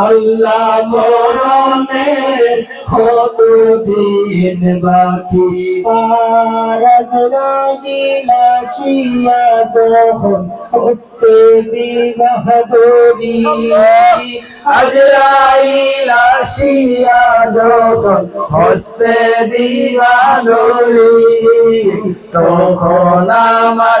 আল্লাহ মরণের কত দিন বাকি রাজরাজিলাসিয়া যখন হস্তে বিবাহরি আজরাইল আসিয়া যখন হস্তে দিবানরি তখন আমার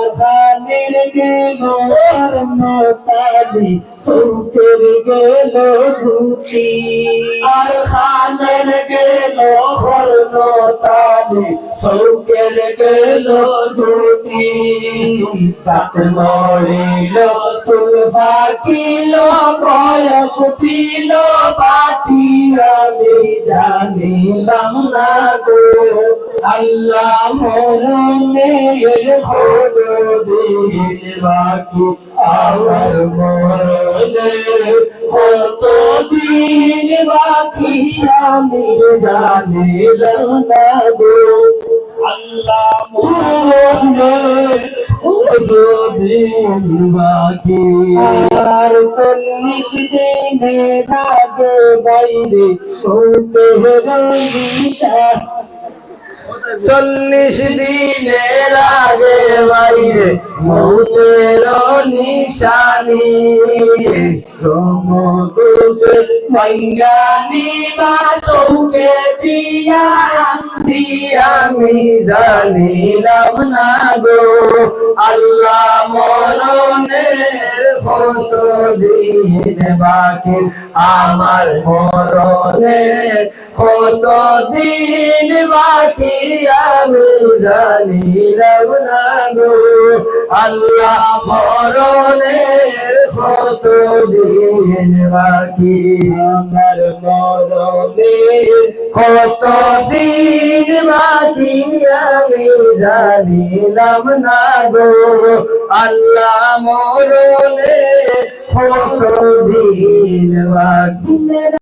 ধানের গেল কর্মতালি সুখের গেল সুখী। আর খানের গেল কর্মতালি সুখের গেল জুতি তাত মরিল সুলভা বয়স দিল পাটি আমি জানিলাম না গো। আল্লাহ মরণের দিন বাকি আমার মরণের কত দিন বাকি আমি জানিলাম না গো আল্লাহ বাকি। আর চল্লিশ দিনের আগে বাইরে চল্লিশ দিনের আগে বাইরে মৌতের নিশানি। মঙ্গানি বা চৌকে দিয়া আমি জানিলাম না গো। আল্লাহ মরণের কত দিন বাকি আমার মরণের কত দিন বাকি আমি জানিলাম না গো? আল্লাহ মরণের কত দিন বাকি আমার মরণের কত দিন বাকি আমি জানিলাম না গো। আল্লাহ মরলে কত দিন বাকি।